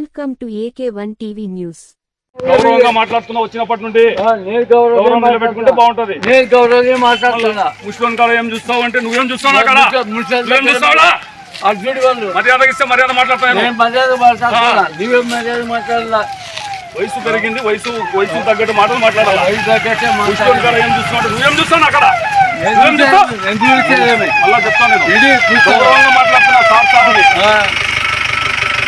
Welcome to AK1 TV News. గౌరవంగా మాట్లాడుతున్నా వచ్చినప్పటి నుండి గౌరవం నిలబెట్టుకుంటే బాగుంటది. నేను గౌరవంగా మాట్లాడుతున్నా. ముస్లిం కాడ ఏం చూస్తావు అంటే నువ్వేం చూస్తావు అక్కడ? ముస్లిం- నువ్వేం చూస్తావురా అర్జునుడి వాళ్ళు. మర్యాద ఇస్తే మర్యాద మాట్లాడతాను నేను మర్యాద మాట్లాడుతున్నా. నువ్వేం మర్యాద మాట్లాడాలా వయసు పెరిగింది వయసు వయసు తగ్గట్టు మాటలు మాట్లాడాలి? ఐదు తగ్గట్టే ముస్లిం మాట్లాడాలి. కాడ ఏం చూస్తున్నావు అంటే నువ్వేం చూస్తావు అక్కడ. మళ్ళా చెప్తాను. గౌరవంగా మాట్లాడుతున్నా సార్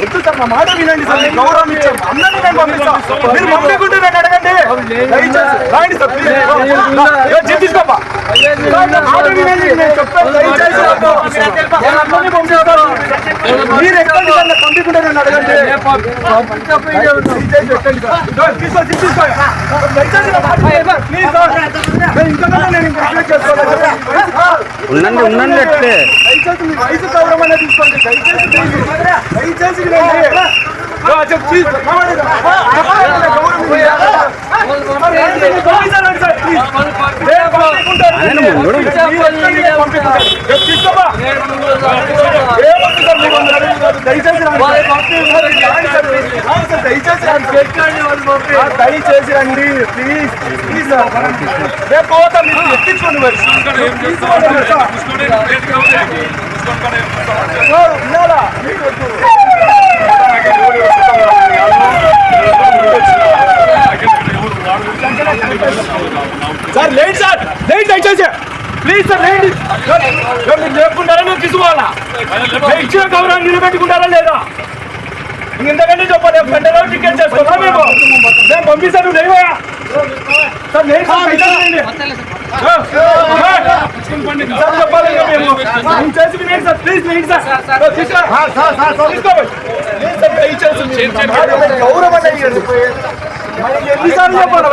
వద్దు సార్ నా మాట వినండి సార్. మీకు గౌరవం ఇచ్చాం అందరినీ నేను పంపిస్తాం. మీరు పంపించుకుంటే నన్ను అడగండి. దయచేసి రాయండి సార్ ప్లీజ్. ఏ, జీప్ తీసుకోమ్మా. సార్, నా మాట వినండి. నేను చెప్తాను. దయచేసి వద్దు. నేను అందరినీ పంపిస్తాను. మీరు ఎక్కండి సార్ పంపించుకుంటే నన్ను అడగండి. సార్ తీసుకో ప్లీజ్ సార్ నేను నేను ఇంకా చేసుకోవాలి. ఉండండి ఉండండి అట్లే. దయచేసి మీ వయసు గౌరవం అనేది తీసుకోండి. దయచేసి. దయచేసి దయచేసి రండి. ప్లీజ్ ప్లీజ్ సార్ రేపు పోతాం మీరు ఎక్కించుకోండి మరి తీసుకోండి సార్. చూస్తావు? సార్, లేండి దయచేసి. ప్లీజ్ సార్ సార్, మీరు లేపుకుంటారా మేము తీసుకోవాలా ఇచ్చిన గౌరవం నిలబెట్టుకుంటారా లేదా? ఇంతకంటే చెప్పాలి గంటలో టికెట్ చేసుకోవాలా మేము? మేము పంపిస్తాను నువ్వు లేవా సార్ లేదు సార్ చెప్పాలి మేము. చేసి ప్లీజ్ లేండి సార్. సార్ తీసుకో. తీసుకోవాలి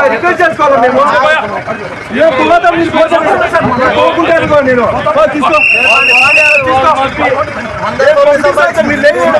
రిక్వెస్ట్ చేసుకోవాలి మేము ఏ కులతం మీరు కోసం సార్ మనం కోరుకుంటే అనుకో నేను ఓ, తీసుకో తీసుకో. ఏ పంపిస్తా సార్, మీరు లేని వాళ్ళు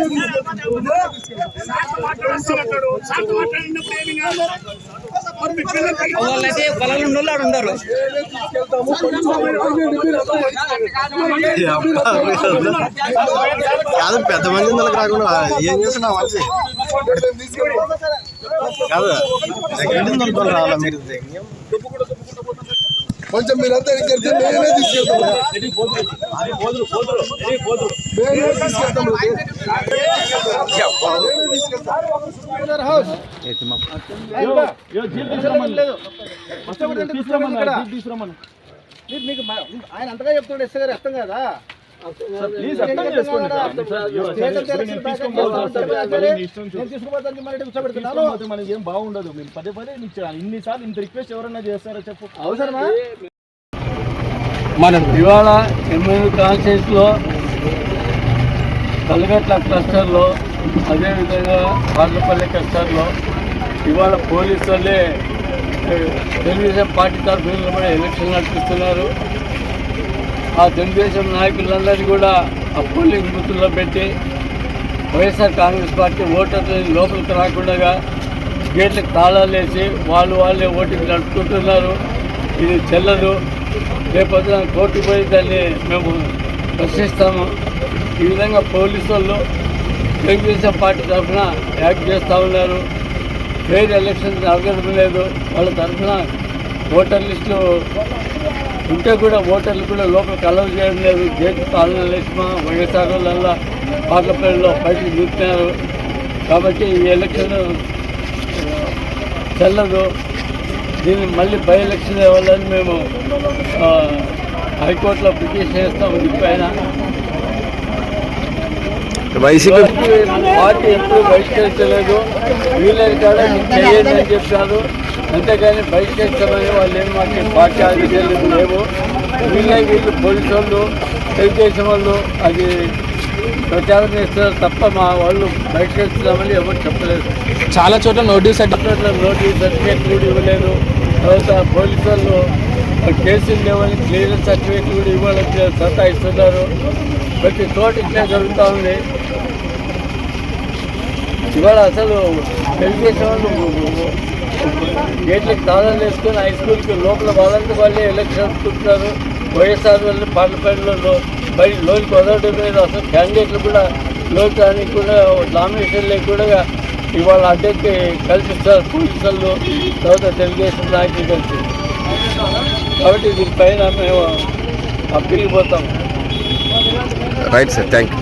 రా బాబు, కాదు పెద్ద మంది రాకుండా ఏం చేస్తున్నా మంచి. కాదు ఎక్కడి రావాలా మీరు? కొంచెం మీరంతా ఇక్కడికి నేనే తీసుకెళ్తాను నేనే తీసుకెళ్తాను మీరు మీకు ఆయన అంతగా చెప్తుండే ఎస్ఐ గారు అర్థం కదా? మనకి ఏం బాగుండదు. మీరు పదే పదే ఇన్నిసార్లు ఇంత రిక్వెస్ట్ ఎవరన్నా చేస్తారో చెప్పు. అవసరమా? మనం ఇవాళ ఎమ్మెల్యే కాన్స్టిట్యూన్స్లో కలగట్ల క్లస్టర్లో అదేవిధంగా వార్లపల్లి క్లస్టర్లో ఇవాళ పోలీసు వాళ్ళే తెలుగుదేశం పార్టీ తరఫున కూడా ఎలక్షన్ నడిపిస్తున్నారు. ఆ తెలుగుదేశం నాయకులందరినీ కూడా ఆ పోలింగ్ బూతుల్లో పెట్టి వైఎస్ఆర్ కాంగ్రెస్ పార్టీ ఓటర్లు లోపలికి రాకుండా గేట్లకు తాళాలు వేసి వాళ్ళు వాళ్ళే ఓటింగ్ నడుపుకుంటున్నారు. ఇది చెల్లదు. రేపొద్దున కోర్టుకు పోయి దాన్ని మేము ప్రశ్నిస్తాము. ఈ విధంగా పోలీసు వాళ్ళు తెలుగుదేశం పార్టీ తరఫున యాక్ట్ చేస్తూ ఉన్నారు. ఫెయిర్ ఎలక్షన్ జరగడం లేదు. వాళ్ళ తరఫున ఓటర్ లిస్టులు ఉంటే కూడా ఓటర్లు కూడా లోపలికి అలౌ చేయడం లేదు. గేట్ తాళన లేచిమా వైఎస్ఆర్ వల్ల పార్లమెంట్లో బయటకు చూపుతున్నారు కాబట్టి ఈ ఎలక్షన్ చెల్లదు దీన్ని మళ్ళీ బై ఎలక్షన్ ఇవ్వాలని మేము హైకోర్టులో పిటిషన్ చేస్తాము దీనిపైన వైసీపీ పార్టీ ఎప్పుడు బహిష్కరించలేదు. వీళ్ళని కూడా మీరు చేయండి అని చెప్పారు. అంతేగాని బహిష్కరించమని వాళ్ళు ఏం మాకు పార్టీ ఆదేశాలు లేవు. వీళ్ళే వీళ్ళు పోలీసు వాళ్ళు తెలుగుదేశం వాళ్ళు అది ప్రచారం చేస్తారు తప్ప మా వాళ్ళు బహిష్కరిస్తున్నామని ఎవరు చెప్పలేదు. చాలా చోట్ల నోటీస్ అట్లా నోటీస్ సర్టిఫికేట్ కూడా ఇవ్వలేదు. తర్వాత పోలీసు వాళ్ళు కేసులు లేవని క్లియరెన్స్ సర్టిఫికేట్ కూడా ఇవ్వాలని సతాయిస్తున్నారు. ప్రతి చోట ఇట్లా జరుగుతూ ఉంది. ఇవాళ అసలు తెలుగుదేశం వాళ్ళు గేట్లకు తాళాలు వేసుకొని హై స్కూల్కి లోపల వాళ్ళంతా వాళ్ళే ఎలక్షన్ అనుకుంటున్నారు వైఎస్ఆర్ వాళ్ళు పార్లమెంట్లో బయట లోకి వదలడం లేదు. అసలు క్యాండిడేట్లు కూడా లోన్ రానికి కూడా నామినేషన్ లేకుండా ఇవాళ అడ్డకి కల్పిస్తారు పోలీసులు. తర్వాత తెలుగుదేశం నాయకులు కలిసి. కాబట్టి దీనిపైన మేము అప్పీల్ పోతాం. Right sir thank you